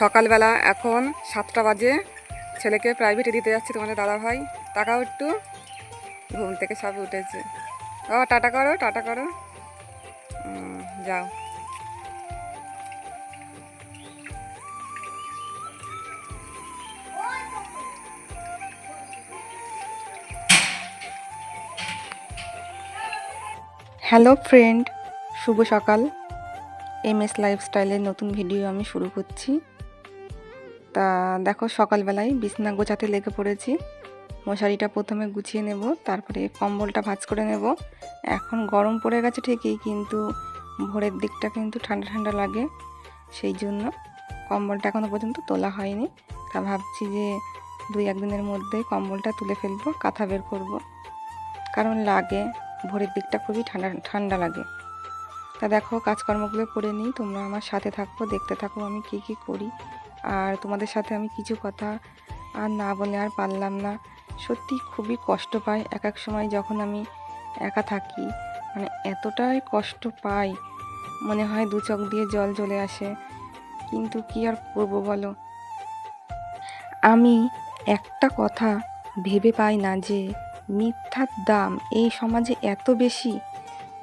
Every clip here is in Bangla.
সকালবেলা এখন সাতটা বাজে। ছেলেকে প্রাইভেটে দিতে যাচ্ছি তোমাদের দাদা ভাই টাকাও একটু। ঘুম থেকে সব উঠেছে। ও টাটা করো টাটা করো। যাও। হ্যালো ফ্রেন্ড শুভ সকাল। এম এস লাইফস্টাইলের নতুন ভিডিও আমি শুরু করছি। তা দেখো সকালবেলায় বিছনা গোছাতে লেগে পড়েছি। মশারিটা প্রথমে গুছিয়ে নেব, তারপরে কম্বলটা ভাঁজ করে নেব। এখন গরম পড়ে গেছে ঠিকই, কিন্তু ভোরের দিকটা কিন্তু ঠান্ডা ঠান্ডা লাগে। সেই জন্য কম্বলটা এখনও পর্যন্ত তোলা হয়নি। তা ভাবছি যে দুই একদিনের মধ্যে কম্বলটা তুলে ফেলব, কাঁথা বের করব। কারণ লাগে, ভোরের দিকটা খুবই ঠান্ডা ঠান্ডা লাগে। তা দেখো কাজকর্মগুলো করে নিই, তোমরা আমার সাথে থাকো, দেখতে থাকো আমি কি কি করি। আর তোমাদের সাথে আমি কিছু কথা আর না বলে আর পারলাম না। সত্যি খুবই কষ্ট পাই। এক এক সময় যখন আমি একা থাকি মানে এতটাই কষ্ট পাই, মনে হয় দু চোখ দিয়ে জল চলে আসে। কিন্তু কি আর করব বলো? আমি একটা কথা ভেবে পাই না যে মিথ্যার দাম এই সমাজে এত বেশি।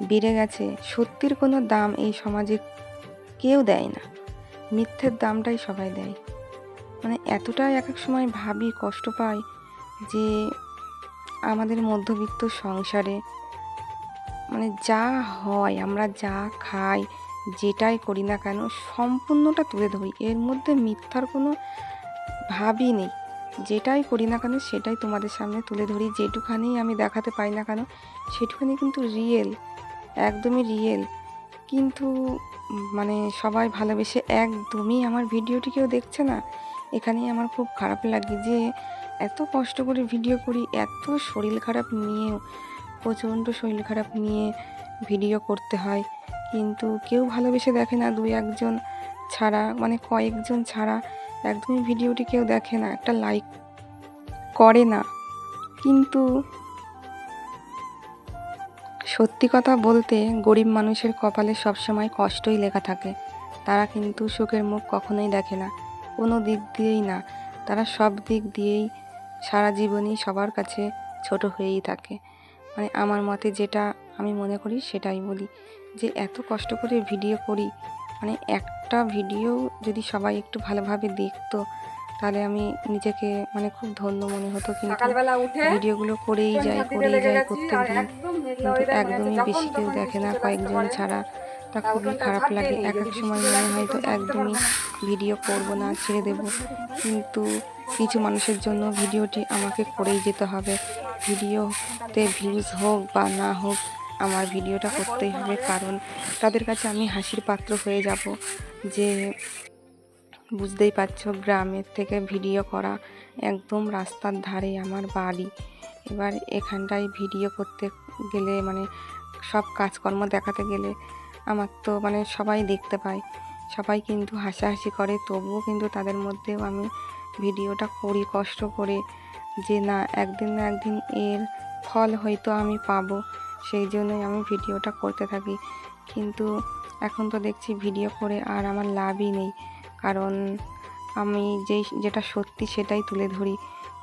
বেড়ে গেছে। সত্যির কোনো দাম এই সমাজে কেউ দেয় না। মিথ্যের দামটাই সবাই দেয়। মানে এতটাই এক এক সময় ভাবি, কষ্ট পাই যে আমাদের মধ্যবিত্ত সংসারে মানে যা হয়, আমরা যা খাই, যেটাই করি না কেন সম্পূর্ণটা তুলে ধরি। এর মধ্যে মিথ্যার কোনো ভাবই নেই। যেটাই করি না কেন সেটাই তোমাদের সামনে তুলে ধরি। যেটুখানি আমি দেখাতে পাই না কেন, সেটুখানি কিন্তু রিয়েল একদমই রিয়েল কিন্তু মানে সবাই ভালোবেসে একদমই আমার ভিডিওটি কেউ দেখছে না। এখানেই আমার খুব খারাপ লাগে যে এত কষ্ট করে ভিডিও করি, এত শরীর খারাপ নিয়েও, প্রচণ্ড শরীর খারাপ নিয়ে ভিডিও করতে হয়। কিন্তু কেউ ভালোবেসে দেখে না দুই একজন ছাড়া মানে কয়েকজন ছাড়া একদমই ভিডিওটি কেউ দেখে না, একটা লাইক করে না। কিন্তু সত্যি কথা বলতে গরিব মানুষের কপালে সবসময় কষ্টই লেখা থাকে। তারা কিন্তু সুখের মুখ কখনোই দেখে না। কোনো দিক দিয়েই না। তারা সব দিক দিয়েই সারা জীবনই সবার কাছে ছোট হয়েই থাকে। মানে আমার মতে যেটা আমি মনে করি সেটাই বলি যে এত কষ্ট করে ভিডিও করি মানে একটা ভিডিও যদি সবাই একটু ভালোভাবে দেখতো তাহলে আমি নিজেকে মানে খুব ধন্য মনে হতো কিন্তু ভিডিওগুলো করেই যাই করেই যাই প্রত্যেক দিন কিন্তু একদমই বেশি কেউ দেখে না কয়েকজন ছাড়া তা খুবই খারাপ লাগে। এক এক সময় মনে হয় তো একদমই ভিডিও করব না ছেড়ে দেব। কিন্তু কিছু মানুষের জন্য ভিডিওটি আমাকে করেই যেতে হবে। ভিডিওতে ভিউজ হোক বা না হোক আমার ভিডিওটা করতেই হবে। কারণ তাদের কাছে আমি হাসির পাত্র হয়ে যাব যে বুঝতেই পারছ, গ্রামের থেকে ভিডিও করা একদম রাস্তার ধারে আমার বাড়ি। এবার এখানটায় ভিডিও করতে গেলে মানে সব কাজকর্ম দেখাতে গেলে আমার তো মানে সবাই দেখতে পায়। সবাই কিন্তু হাসাহাসি করে, তবুও কিন্তু তাদের মধ্যেও আমি ভিডিওটা করি কষ্ট করে যে না, একদিন না একদিন এর ফল হয়তো আমি পাবো, সেই জন্যই আমি ভিডিওটা করতে থাকি। কিন্তু এখন তো দেখছি ভিডিও করে আর আমার লাভই নেই। কারণ আমি যেই, যেটা সত্যি সেটাই তুলে ধরি।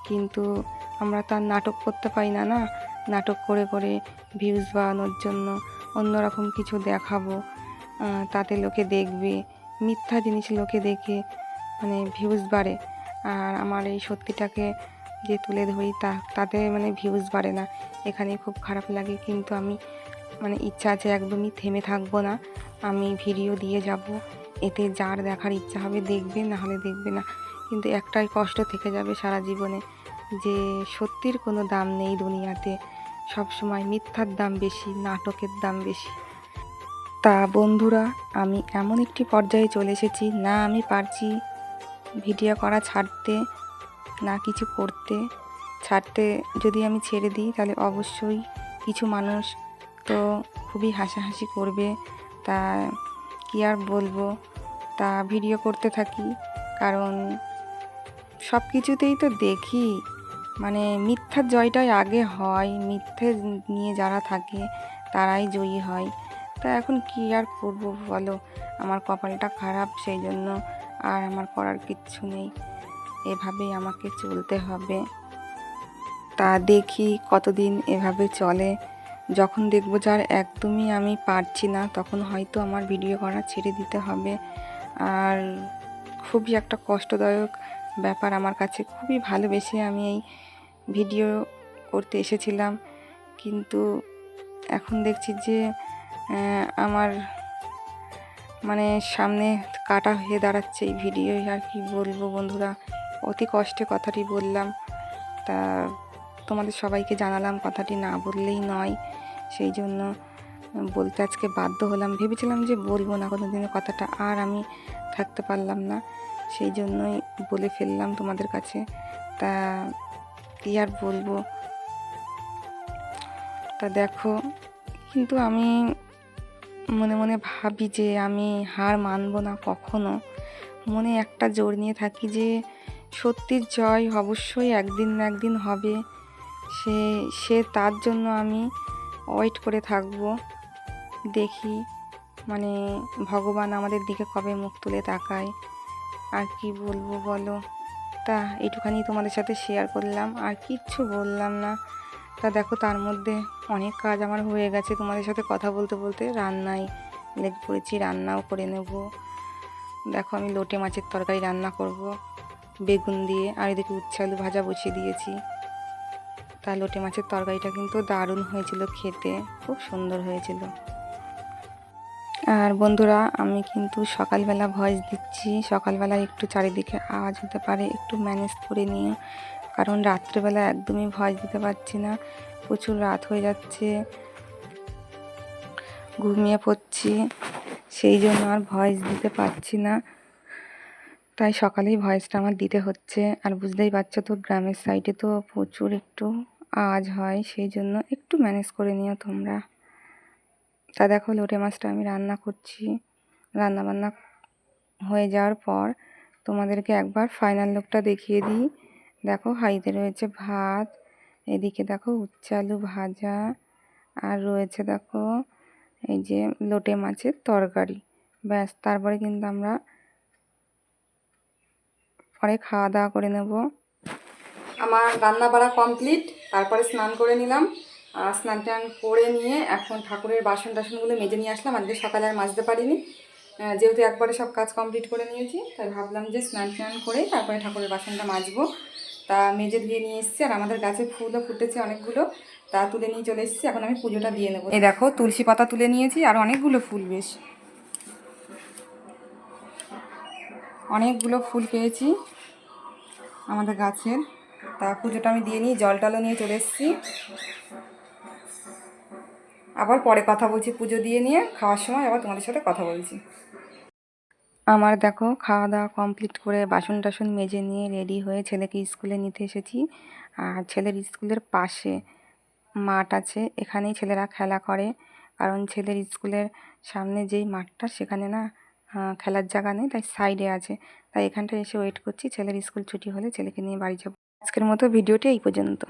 কিন্তু আমরা তো আর নাটক করতে পারি না না? নাটক করে করে ভিউজ বাড়ানোর জন্য অন্যরকম কিছু দেখাবো তাতে লোকে দেখবে, মিথ্যা জিনিস লোকে দেখে মানে ভিউজ বাড়ে। আর আমার এই সত্যিটাকে যে তুলে ধরি তা, তাতে মানে ভিউজ বাড়ে না। এখানে খুব খারাপ লাগে, কিন্তু আমি মানে ইচ্ছা আছে একদমই থেমে থাকব না। আমি ভিডিও দিয়ে যাব। এতে যার দেখার ইচ্ছা হবে দেখবে, না হলে দেখবে না। কিন্তু একটাই কষ্ট থেকে যাবে সারা জীবনে যে সত্যির কোনো দাম নেই দুনিয়াতে। সব সময় মিথ্যার দাম বেশি, নাটকের দাম বেশি। তা বন্ধুরা, আমি এমন একটি পর্যায়ে চলে এসেছি। না আমি পারছি ভিডিও করা ছাড়তে, না কিছু করতে। ছাড়তে যদি আমি ছেড়ে দিই, তাহলে অবশ্যই কিছু মানুষ তো খুবই হাসাহাসি করবে। তা কি আর বলব? তা ভিডিও করতে থাকি, কারণ সব কিছুতেই তো দেখি। মানে মিথ্যার জয়টাই আগে হয়, মিথ্যে নিয়ে যারা থাকে তারাই জয়ী হয়। তা এখন কি আর করব বলো? আমার কপালটা খারাপ সেই জন্য আর আমার করার কিচ্ছু নেই। এভাবেই আমাকে চলতে হবে। তা দেখি কতদিন এভাবে চলে। যখন দেখব যার একদমই আমি পারছি না, তখন হয়তো আমার ভিডিও করা ছেড়ে দিতে হবে। আর খুবই একটা কষ্টদায়ক ব্যাপার আমার কাছে। খুবই ভালোবেসে আমি এই ভিডিও করতে এসেছিলাম। কিন্তু এখন দেখছি যে আমার মানে সামনে কাটা হয়ে দাঁড়াচ্ছে এই ভিডিও আর কি বলব বন্ধুরা? অতি কষ্টে কথাটি বললাম। তা তোমাদের সবাইকে জানালাম, কথাটি না বললেই নয়। সেই জন্য বলতে আজকে বাধ্য হলাম। ভেবেছিলাম যে বলব না কোনো দিনের কথাটা আর আমি থাকতে পারলাম না। সেই জন্যই বলে ফেললাম তোমাদের কাছে। তা কী আর বলব? তা দেখো, কিন্তু আমি মনে মনে ভাবি যে আমি হার মানবো না কখনো। মনে একটা জোর নিয়ে থাকি যে সত্যির জয় অবশ্যই একদিন না একদিন হবে। সে সে তার জন্য আমি ওয়েট করে থাকব। দেখি মানে ভগবান আমাদের দিকে কবে মুখ তুলে তাকায়। আর কি বলব বলো? তা এইটুখানি তোমাদের সাথে শেয়ার করলাম, আর কিচ্ছু বললাম না। তা দেখো, তার মধ্যে অনেক কাজ আমার হয়ে গেছে। তোমাদের সাথে কথা বলতে বলতে রান্নায় লেগে পড়েছি রান্নাও করে নেব। দেখো, আমি লোটে মাছের তরকারি রান্না করব। বেগুন দিয়ে, আর এদিকে উচ্ছে আলু ভাজা বসিয়ে দিয়েছি। তা লোটে মাছের তরকারিটা কিন্তু দারুণ হয়েছিল খেতে। খুব সুন্দর হয়েছিল। আর বন্ধুরা, আমি কিন্তু সকালবেলা ভয়েস দিচ্ছি। সকালবেলা একটু চারিদিকে আওয়াজ হতে পারে, একটু ম্যানেজ করে নিয়ে। কারণ রাত্রেবেলা একদমই ভয়েস দিতে পারছি না। প্রচুর রাত হয়ে যাচ্ছে। ঘুমিয়ে পড়ছি। সেই জন্য আর ভয়েস দিতে পারছি না। তাই সকালেই ভয়েসটা আমার দিতে হচ্ছে। আর বুঝতেই পারছ তো, গ্রামের সাইডে তো প্রচুর একটু আওয়াজ হয়, সেই জন্য একটু ম্যানেজ করে নিও তোমরা। তা দেখো, লোটে মাছটা আমি রান্না করছি। রান্না বান্না হয়ে যাওয়ার পর তোমাদেরকে একবার ফাইনাল লুকটা দেখিয়ে দিই। দেখো, হাঁড়িতে রয়েছে ভাত, এদিকে দেখো উচ্ছে আলু ভাজা, আর রয়েছে দেখো এই যে লোটে মাছের তরকারি। ব্যাস, তারপরে কিন্তু আমরা পরে খাওয়া দাওয়া করে নেব। আমার রান্না বাড়া কমপ্লিট তারপরে স্নান করে নিলাম। স্নান টান করে নিয়ে এখন ঠাকুরের বাসন টাসনগুলো মেজে নিয়ে আসলাম। আজকে সকালে আর মাজতে পারিনি। যেহেতু একবারে সব কাজ কমপ্লিট করে নিয়েছি, তাই ভাবলাম যে স্নান টান করে তারপরে ঠাকুরের বাসনটা মাজবো। তা মেজে দিয়ে নিয়ে এসেছি আর আমাদের গাছে ফুলও ফুটেছে অনেকগুলো। তা তুলে নিয়ে চলে এসেছি। এখন আমি পুজোটা দিয়ে নেব। এই দেখো, তুলসী পাতা তুলে নিয়েছি আর অনেকগুলো ফুল বেশ। অনেকগুলো ফুল পেয়েছি আমাদের গাছের। তা পুজোটা আমি দিয়ে নিই জল টলও নিয়ে চলে এসেছি। আবার পরে কথা বলছি পুজো দিয়ে নিয়ে, খাওয়ার সময় আবার তোমাদের সাথে কথা বলছি। আমার দেখো খাওয়া দাওয়া কমপ্লিট করে বাসন টাসন মেজে নিয়ে রেডি হয়ে ছেলেকে স্কুলে নিতে এসেছি। আর ছেলের স্কুলের পাশে মাঠ আছে, এখানেই ছেলেরা খেলা করে। কারণ ছেলের স্কুলের সামনে যেই মাঠটা, সেখানে না খেলার জায়গা নেই, তাই সাইডে আছে। তাই এখানটায় এসে ওয়েট করছি। ছেলের স্কুল ছুটি হলে ছেলেকে নিয়ে বাড়ি যাব। আজকের মতো ভিডিওটি এই পর্যন্ত।